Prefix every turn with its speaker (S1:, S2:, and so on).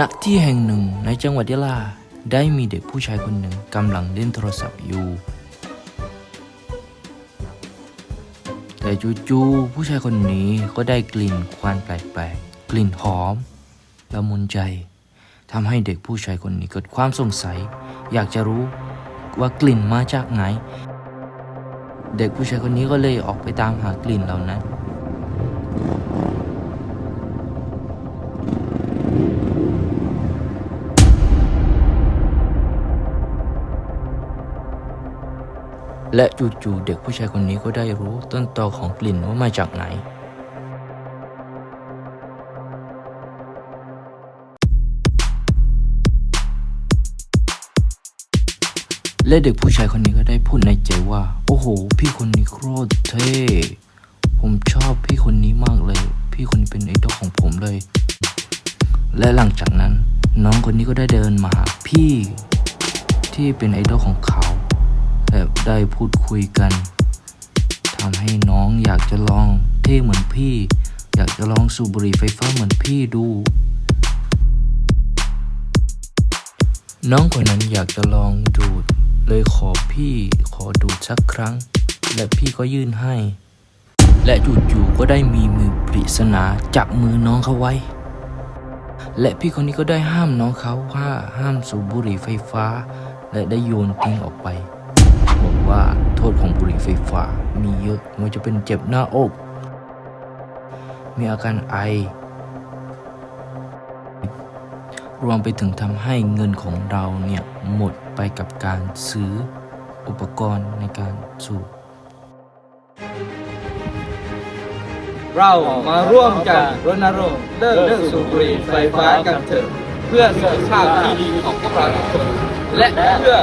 S1: ณที่แห่งหนึ่งในจังหวัดยะลา ได้มีเด็กผู้ชายคนหนึ่งกำลังเล่นโทรศัพท์อยู่ แต่จู่ๆผู้ชายคนนี้ก็ได้กลิ่นควันแปลกๆ กลิ่นหอมละมุนใจทำให้เด็กผู้ชายคนนี้เกิดความสงสัย อยากจะรู้ว่ากลิ่นมาจากไหน เด็กผู้ชายคนนี้ก็เลยออกไปตามหากลิ่นเหล่านั้น และจู่ๆเด็กผู้ชายคนนี้ก็ได้รู้ต้นตอของกลิ่นว่ามาจากไหน และเด็กผู้ชายคนนี้ก็ได้พูดในใจว่า โอ้โห พี่คนนี้โคตรเท่ผมชอบพี่คนนี้มากเลย พี่คนนี้เป็นไอดอลของผมเลย และหลังจากนั้น น้องคนนี้ก็ได้เดินมาหาพี่ที่เป็นไอดอลของเขา ได้พูดคุยกันทำให้น้องอยากจะลองเท่เหมือนพี่ อยากจะลองสูบบุหรี่ไฟฟ้าเหมือนพี่ดู น้องคนนั้นอยากจะลองดูด เลยขอพี่ขอดูดสักครั้ง และพี่ก็ยื่นให้ และจู่ๆก็ได้มีมือปริศนาจับมือน้องเขาไว้ และพี่คนนี้ก็ได้ห้ามน้องเขาว่าห้ามสูบบุหรี่ไฟฟ้า และได้โยนทิ้งออกไป ว่าโทษของบุหรี่ไฟฟ้ามีเยอะไมันจะเป็นเจ็บหน้าอก มีอาการไอ รวมไปถึงทำให้เงินของเราเนี่ยหมดไปกับการซื้ออุปกรณ์ในการสูบ
S2: เรามาร่วมกันรณรงค์เลิกเลิกสูบบุหรี่ไฟฟ้ากันเถอะ เพื่อสุขภาพที่ดีของพวกเราทุกคนและเพื่อ